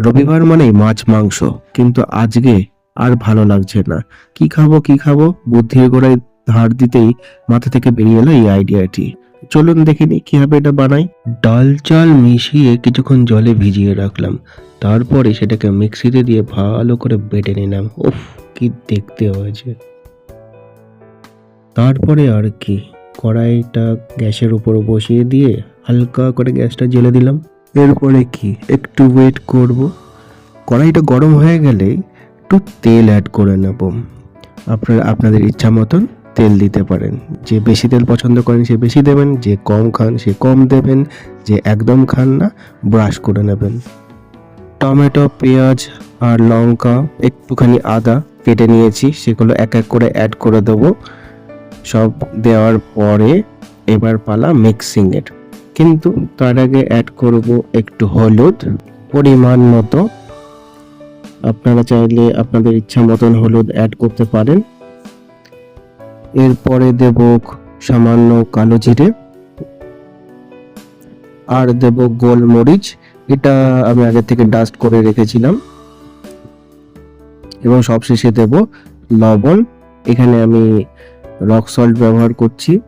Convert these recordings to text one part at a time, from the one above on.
রবিবার মানেই মাছ, মাংস, কিন্তু আজকে আর ভালো লাগছে না। কি খাব কি খাব? বুদ্ধির গোড়ায় ধার দিতেই মাথা থেকে বেরিয়ে এলো এই আইডিয়াটি। চলুন দেখিনি কীভাবে এটা বানাই। ডাল চাল মিশিয়ে কিছুক্ষণ জলে ভিজিয়ে রাখলাম। তারপরে সেটাকে মিক্সিতে দিয়ে ভালো করে বেটে নিলাম। উফ, কি দেখতে হয়েছে। তারপরে আর কি? কড়াইটা গ্যাসের উপর বসিয়ে দিয়ে হালকা করে গ্যাসটা জ্বেলে দিলাম। এরপরে কি? একটু ওয়েট করব। কড়াইটা গরম হয়ে গেলে একটু তেল অ্যাড করে নেব। আপনার, আপনাদের ইচ্ছা মতন তেল দিতে পারেন। যে বেশি তেল পছন্দ করেন, সে বেশি দেবেন। যে কম খান, সে কম দেবেন। যে একদম খান না ব্রাশ করে নেবেন। টমেটো, পেঁয়াজ আর লঙ্কা, একটুখানি আদা কেটে নিয়েছি। সেগুলো এক এক করে অ্যাড করে দেবো। সব দেওয়ার পরে এবার পালা মিক্সিংয়ের কিন্তু তার আগে অ্যাড করব একটু হলুদ পরিমাণ মতো। আপনারা চাইলে আপনাদের ইচ্ছা মতন হলুদ অ্যাড করতে পারেন। এরপরে দেব সামান্য কালো জিরে। আর দেব গোলমরিচ। এটা আমি আগে থেকে ডাস্ট করে রেখেছিলাম। এবং সবশেষে দেব লবণ। এখানে আমি রক সল্ট ব্যবহার করছি।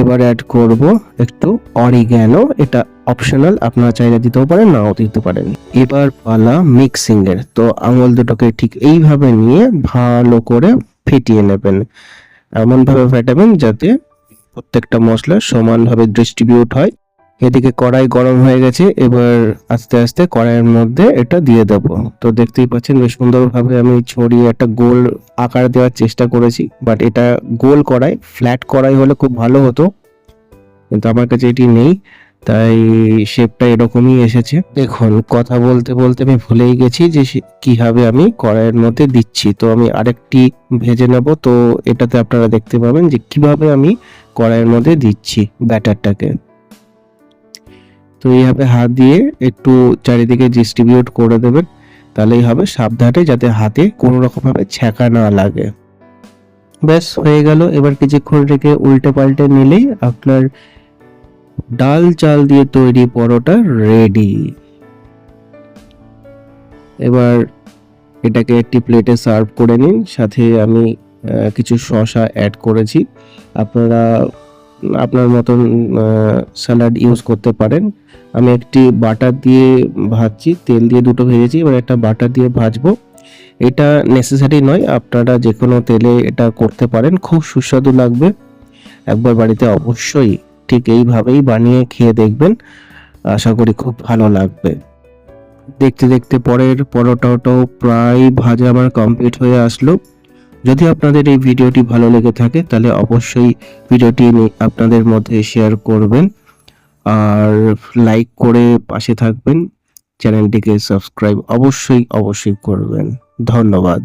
এবার অ্যাড করব একটু অরিগ্যানো এটা অপশনাল আপনারা চাইলে দিতেও পারেন, নাও দিতে পারেন। এবার পালা মিক্সিং এর, তো আঙুল দুটোকে ঠিক এইভাবে নিয়ে ভালো করে ফেটিয়ে নেবেন। এমনভাবে ফেটাবেন যাতে প্রত্যেকটা মশলা সমানভাবে ডিস্ট্রিবিউট হয়। এদিকে কড়াই গরম হয়ে গেছে, এবার আস্তে আস্তে কড়াইয়ের মধ্যে এটা দিয়ে দেব। তো দেখতেই পাচ্ছেন বেশ সুন্দরভাবে আমি ছড়িয়ে একটা গোল আকার দেওয়ার চেষ্টা করেছি বাট এটা গোল কড়াই ফ্ল্যাট কড়াই হলে খুব ভালো হতো। কিন্তু আমার কাছে এটি নেই, তাই শেপটা এরকমই এসেছে। দেখুন, কথা বলতে বলতে আমি ভুলেই গেছি যে কীভাবে আমি কড়াইয়ের মধ্যে দিচ্ছি। তো আমি আরেকটি ভেজে নেব, তো এটাতে আপনারা দেখতে পাবেন যে কীভাবে আমি কড়াইয়ের মধ্যে দিচ্ছি ব্যাটারটাকে। তো এইভাবে হাত দিয়ে একটু চারিদিকে ডিস্ট্রিবিউট করে দেবেন। তাহলেই হবে সাবধানে যাতে হাতে কোনো রকমভাবে ছ্যাঁকা না লাগে। ব্যাস, হয়ে গেল। এবার কিছুক্ষণ রেখে উল্টে পাল্টে নিলেই আপনার ডাল চাল দিয়ে তৈরি পরোটা রেডি এবার এটাকে একটি প্লেটে সার্ভ করে নিন। সাথে আমি কিছু শসা অ্যাড করেছি। আপনারা আপনার মতন স্যালাড ইউজ করতে পারেন। আমি একটি বাটার দিয়ে ভাজছি, তেল দিয়ে দুটো ভেজেছি, এবার একটা বাটার দিয়ে ভাজবো। এটা নেসেসারি নয়, আপনারা যে কোনো তেলে এটা করতে পারেন, খুব সুস্বাদু লাগবে। একবার বাড়িতে অবশ্যই ঠিক এইভাবেই বানিয়ে খেয়ে দেখবেন, আশা করি খুব ভালো লাগবে। দেখতে দেখতে পরের পরোটাটাও প্রায় ভাজা আমার কমপ্লিট হয়ে আসলো। যদি আপনাদের এই ভিডিওটি ভালো লেগে থাকে, তাহলে অবশ্যই ভিডিওটি আপনাদের মধ্যে শেয়ার করবেন। আর লাইক করে পাশে থাকবেন, চ্যানেলটিকে সাবস্ক্রাইব অবশ্যই অবশ্যই করবেন। ধন্যবাদ।